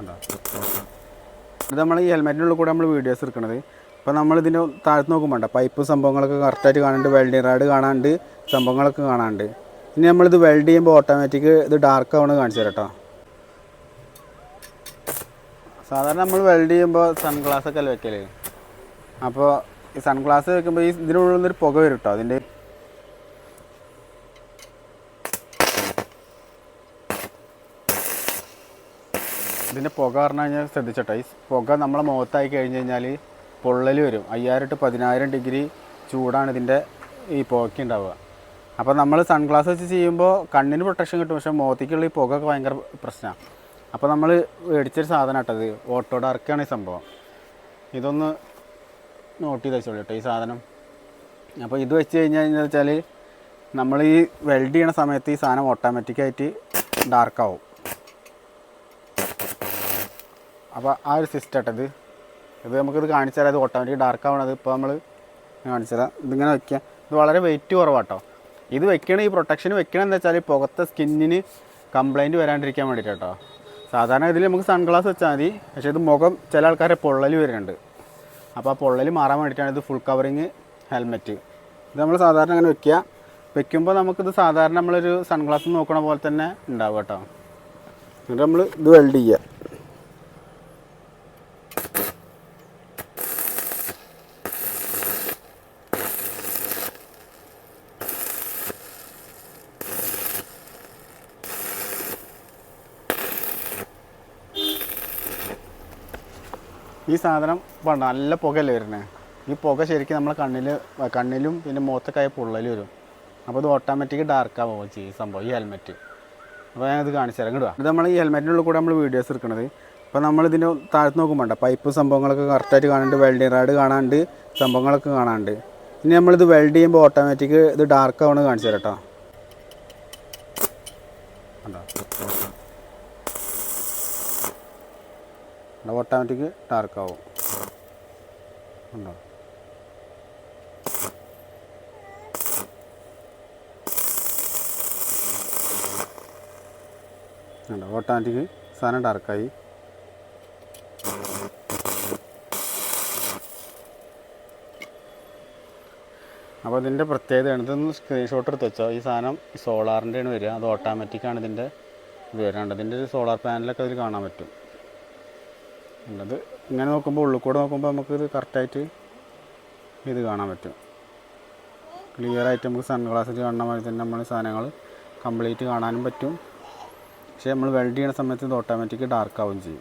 ഉണ്ടോ ഇത് നമ്മൾ ഈ ഹെൽമെറ്റിനുള്ളിൽ കൂടെ നമ്മൾ വീഡിയോസ് എടുക്കുന്നത് അപ്പോൾ നമ്മൾ താഴ്ത്ത് നോക്കുമ്പോൾ പൈപ്പ് സംഭവങ്ങളൊക്കെ കറക്റ്റായിട്ട് കാണാണ്ട് വെൽഡിങ് റാഡ് കാണാണ്ട് സംഭവങ്ങളൊക്കെ കാണാണ്ട്. ഇനി നമ്മളിത് വെൽഡ് ചെയ്യുമ്പോൾ ഓട്ടോമാറ്റിക് ഇത് ഡാർക്ക് ആവണ കാണിച്ചു തരാം കേട്ടോ സാധാരണ നമ്മൾ വെൽഡ് ചെയ്യുമ്പോൾ സൺഗ്ലാസ് ഒക്കെ അല്ലേ വെക്കൽ? അപ്പോൾ ഈ സൺഗ്ലാസ് വെക്കുമ്പോൾ ഈ ഇതിനുള്ളിൽ നിന്നൊരു പുക വരും കേട്ടോ അതിന്റെ ഇതിന്റെ പുക പറഞ്ഞു കഴിഞ്ഞാൽ ശ്രദ്ധിച്ചോട്ടെ. ഈ പുക നമ്മളെ മുഖത്തായി കഴിഞ്ഞ് കഴിഞ്ഞാൽ പൊള്ളൽ വരും. അയ്യായിരം ടു പതിനായിരം ഡിഗ്രി ചൂടാണ് ഇതിന്റെ ഈ പുകയ്ക്ക് ഉണ്ടാവുക. അപ്പോൾ നമ്മൾ സൺഗ്ലാസ് വെച്ച് ചെയ്യുമ്പോൾ കണ്ണിന് പ്രൊട്ടക്ഷൻ കിട്ടും. പക്ഷേ മുഖത്തേക്കുള്ള ഈ പുകയൊക്കെ ഭയങ്കര പ്രശ്നമാണ് അപ്പോൾ നമ്മൾ മേടിച്ചൊരു സാധനം കേട്ടത് ഓട്ടോ ഡാർക്കാണ് ഈ സംഭവം. ഇതൊന്ന് നോട്ട് ചെയ്ത് വെച്ചോളൂ ഈ സാധനം. അപ്പോൾ ഇത് വെച്ച് കഴിഞ്ഞ് കഴിഞ്ഞാൽ വെച്ചാൽ നമ്മൾ ഈ വെൽഡ് ചെയ്യണ സമയത്ത് ഈ സാധനം ഓട്ടോമാറ്റിക്കായിട്ട് ഡാർക്കാവും അപ്പോൾ ആ ഒരു സിസ്റ്റം ഇത് ഇത് നമുക്കിത് കാണിച്ചു തരാം. ഇത് ഓട്ടോമാറ്റിക് ഡാർക്ക് ആവണത്. ഇപ്പോൾ നമ്മൾ കാണിച്ചു തരാം. ഇതിങ്ങനെ വെക്കുക ഇത് വളരെ വെയിറ്റ് കുറവാട്ടോ. ഇത് വെക്കണ ഈ പ്രൊട്ടക്ഷൻ വെക്കണം എന്താ വെച്ചാൽ പുറത്തെ സ്കിന്നിന് കംപ്ലൈന്റ് വരാണ്ടിരിക്കാൻ വേണ്ടിയിട്ട് കേട്ടോ സാധാരണ ഇതിൽ നമുക്ക് സൺഗ്ലാസ് വെച്ചാൽ മതി. പക്ഷേ ഇത് മുഖം ചില ആൾക്കാരെ പൊള്ളൽ വരുന്നുണ്ട്. അപ്പോൾ ആ പൊള്ളൽ മാറാൻ വേണ്ടിയിട്ടാണ് ഇത് ഫുൾ കവറിങ് ഹെൽമെറ്റ് ഇത് നമ്മൾ സാധാരണ അങ്ങനെ വെക്കുക വെക്കുമ്പോൾ നമുക്കിത് സാധാരണ നമ്മളൊരു സൺഗ്ലാസ് നോക്കണ പോലെ തന്നെ ഉണ്ടാവും കേട്ടോ എന്നിട്ട് നമ്മൾ ഇത് വെൽഡ് ചെയ്യുക ഈ സാധനം വേണ്ട നല്ല പുകയല്ലേ വരുന്നത് ഈ പുക ശരിക്കും നമ്മളെ കണ്ണിൽ കണ്ണിലും പിന്നെ മുഖത്തൊക്കെ പൊള്ളൽ വരും. അപ്പോൾ ഇത് ഓട്ടോമാറ്റിക് ഡാർക്ക് ആവുകയും ചെയ്യും സംഭവം ഈ ഹെൽമെറ്റ് അപ്പോൾ ഞാനത് കാണിച്ചു തരാം. കിട്ടുക ഇത് നമ്മൾ ഈ ഹെൽമെറ്റിനുള്ളിൽ കൂടെ നമ്മൾ വീഡിയോസ് എടുക്കുന്നത് അപ്പോൾ നമ്മൾ താഴ്ത്ത് താഴത്ത് നോക്കുമ്പോൾ പൈപ്പ് സംഭവങ്ങളൊക്കെ കറക്റ്റായിട്ട് കാണാണ്ട് വെൽഡിങ് റാഡ് കാണാണ്ട് സംഭവങ്ങളൊക്കെ കാണാണ്ട്. ഇനി നമ്മളിത് വെൽഡ് ചെയ്യുമ്പോൾ ഓട്ടോമാറ്റിക് ഇത് ഡാർക്ക് ആവണം കാണിച്ചു തരാം കേട്ടോ ഓട്ടോമാറ്റിക് ഡാർക്ക് ആവും. ഉണ്ടോ? ഉണ്ടോ? ഓട്ടോമാറ്റിക് സാധനം ഡാർക്കായി അപ്പോൾ ഇതിന്റെ പ്രത്യേകതയാണ് ഇതൊന്ന് സ്ക്രീൻഷോട്ട് എടുത്ത് വെച്ചോ. ഈ സാധനം സോളാറിന്റെയാണ് വരിക. അത് ഓട്ടോമാറ്റിക്കാണ് ഇതിന്റെ ഇത് വരാണ്ട് ഇതിന്റെ ഒരു സോളാർ പാനലൊക്കെ അതിൽ കാണാൻ പറ്റും. ഉള്ളത്. ഇങ്ങനെ നോക്കുമ്പോൾ ഉള്ളിൽ കൂടെ നോക്കുമ്പോൾ നമുക്ക് ഇത് കറക്റ്റായിട്ട് ഇത് കാണാൻ പറ്റും. ക്ലിയർ ആയിട്ട് നമുക്ക് സൺഗ്ലാസ്സിൽ കാണുന്ന മാതിരി തന്നെ നമ്മൾ സാധനങ്ങൾ കംപ്ലീറ്റ് കാണാനും പറ്റും. പക്ഷേ നമ്മൾ വെൽഡ് ചെയ്യുന്ന സമയത്ത് ഇത് ഓട്ടോമാറ്റിക് ഡാർക്ക് ആവുകയും ചെയ്യും.